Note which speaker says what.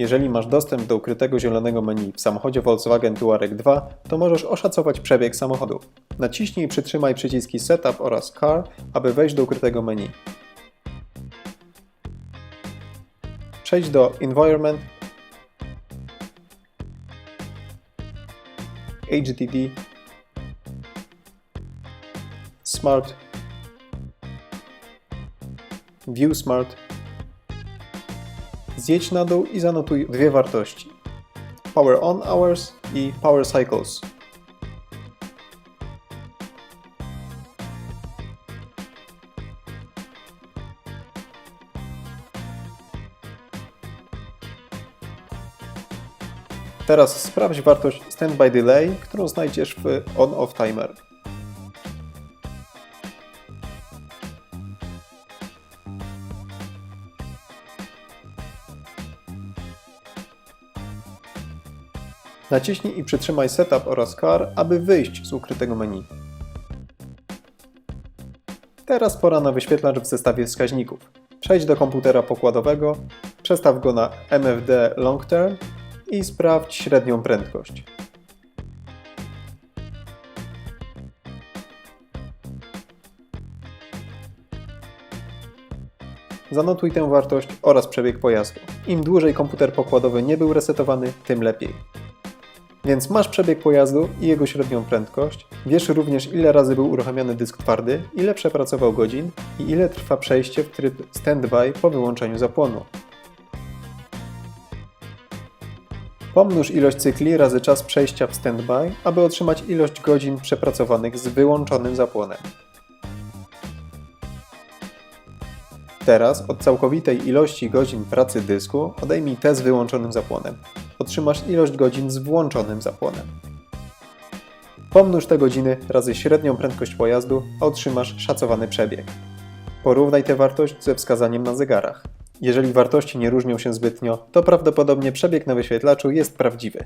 Speaker 1: Jeżeli masz dostęp do ukrytego zielonego menu w samochodzie Volkswagen Touareg 2, to możesz oszacować przebieg samochodu. Naciśnij i przytrzymaj przyciski Setup oraz Car, aby wejść do ukrytego menu. Przejdź do Environment, HDD, Smart, View Smart. Zjedź na dół i zanotuj dwie wartości: Power On Hours i Power Cycles. Teraz sprawdź wartość Standby Delay, którą znajdziesz w On-Off Timer. Naciśnij i przytrzymaj Setup oraz Car, aby wyjść z ukrytego menu. Teraz pora na wyświetlacz w zestawie wskaźników. Przejdź do komputera pokładowego, przestaw go na MFD Long Term i sprawdź średnią prędkość. Zanotuj tę wartość oraz przebieg pojazdu. Im dłużej komputer pokładowy nie był resetowany, tym lepiej. Więc masz przebieg pojazdu i jego średnią prędkość, wiesz również ile razy był uruchamiany dysk twardy, ile przepracował godzin i ile trwa przejście w tryb standby po wyłączeniu zapłonu. Pomnóż ilość cykli razy czas przejścia w standby, aby otrzymać ilość godzin przepracowanych z wyłączonym zapłonem. Teraz od całkowitej ilości godzin pracy dysku odejmij te z wyłączonym zapłonem. Otrzymasz ilość godzin z włączonym zapłonem. Pomnóż te godziny razy średnią prędkość pojazdu, a otrzymasz szacowany przebieg. Porównaj tę wartość ze wskazaniem na zegarach. Jeżeli wartości nie różnią się zbytnio, to prawdopodobnie przebieg na wyświetlaczu jest prawdziwy.